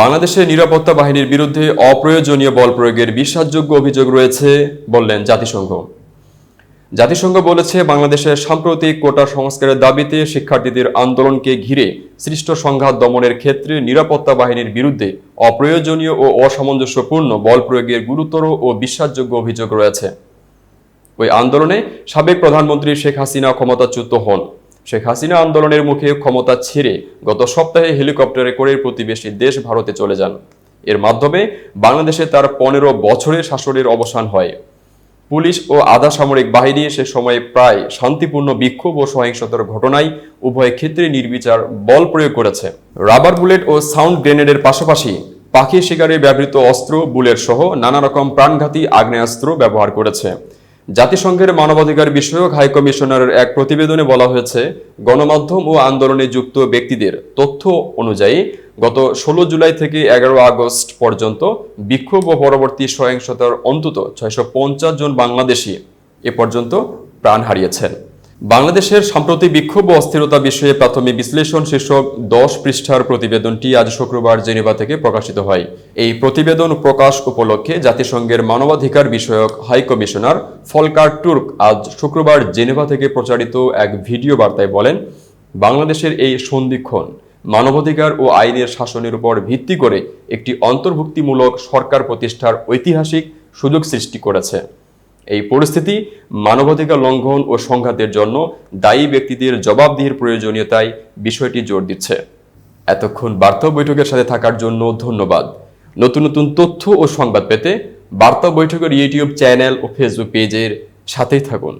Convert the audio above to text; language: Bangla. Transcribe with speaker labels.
Speaker 1: বাংলাদেশের নিরাপত্তা বাহিনীর বিরুদ্ধে অপ্রয়োজনীয় বল প্রয়োগের বিশ্বাসযোগ্য অভিযোগ রয়েছে বললেন জাতিসংঘ। জাতিসংঘ বলেছে বাংলাদেশের সাম্প্রতিক কোটা সংস্কারের দাবিতে শিক্ষার্থীদের আন্দোলনকে ঘিরে সৃষ্ট সংঘাত দমনের ক্ষেত্রে নিরাপত্তা বাহিনীর বিরুদ্ধে অপ্রয়োজনীয় ও অসামঞ্জস্যপূর্ণ বল প্রয়োগের গুরুতর ও বিশ্বাসযোগ্য অভিযোগ রয়েছে। ওই আন্দোলনে সাবেক প্রধানমন্ত্রী শেখ হাসিনা ক্ষমতাচ্যুত হন। শেখ হাসিনা আন্দোলনের মুখে ক্ষমতা ছেড়ে গত সপ্তাহে হেলিকপ্টারে করে প্রতিবেশী দেশ ভারতে চলে যান। এর মাধ্যমে বাংলাদেশে তার পনেরো বছরের শাসনের অবসান হয়। পুলিশ ও আধা সামরিক বাহিনী সে সময়ে প্রায় শান্তিপূর্ণ বিক্ষোভ ও সহিংসতার ঘটনায় উভয় ক্ষেত্রে নির্বিচার বল প্রয়োগ করেছে। রাবার বুলেট ও সাউন্ড গ্রেনেডের পাশাপাশি পাখি শিকারে ব্যবহৃত অস্ত্র, বুলেট সহ নানা রকম প্রাণঘাতী আগ্নেয়াস্ত্র ব্যবহার করেছে। জাতিসংঘের মানবাধিকার বিষয়ক হাইকমিশনারের এক প্রতিবেদনে বলা হয়েছে, গণমাধ্যম ও আন্দোলনে যুক্ত ব্যক্তিদের তথ্য অনুযায়ী গত ষোলো জুলাই থেকে এগারো আগস্ট পর্যন্ত বিক্ষোভ ও পরবর্তী সহিংসতার অন্তত ছয়শো পঞ্চাশ জন বাংলাদেশি এ পর্যন্ত প্রাণ হারিয়েছেন। বাংলাদেশের সাম্প্রতিক বিক্ষোভ ও অস্থিরতা বিষয়ে প্রাথমিক বিশ্লেষণ শীর্ষক দশ পৃষ্ঠার প্রতিবেদনটি আজ শুক্রবার জেনেভা থেকে প্রকাশিত হয়। এই প্রতিবেদন প্রকাশ উপলক্ষে জাতিসংঘের মানবাধিকার বিষয়ক হাই কমিশনার ফলকার টুর্ক আজ শুক্রবার জেনেভা থেকে প্রচারিত এক ভিডিও বার্তায় বলেন, বাংলাদেশের এই সন্ধিক্ষণ মানবাধিকার ও আইনের শাসনের উপর ভিত্তি করে একটি অন্তর্ভুক্তিমূলক সরকার প্রতিষ্ঠার ঐতিহাসিক সুযোগ সৃষ্টি করেছে। এই পরিস্থিতি মানবাধিকার লঙ্ঘন ও সংঘাতের জন্য দায়ী ব্যক্তিদের জবাবদিহির প্রয়োজনীয়তায় বিষয়টি জোর দিচ্ছে। এতক্ষণ বার্তা বৈঠকের সাথে থাকার জন্য ধন্যবাদ। নতুন নতুন তথ্য ও সংবাদ পেতে বার্তা বৈঠকের ইউটিউব চ্যানেল ও ফেসবুক পেজের সাথেই থাকুন।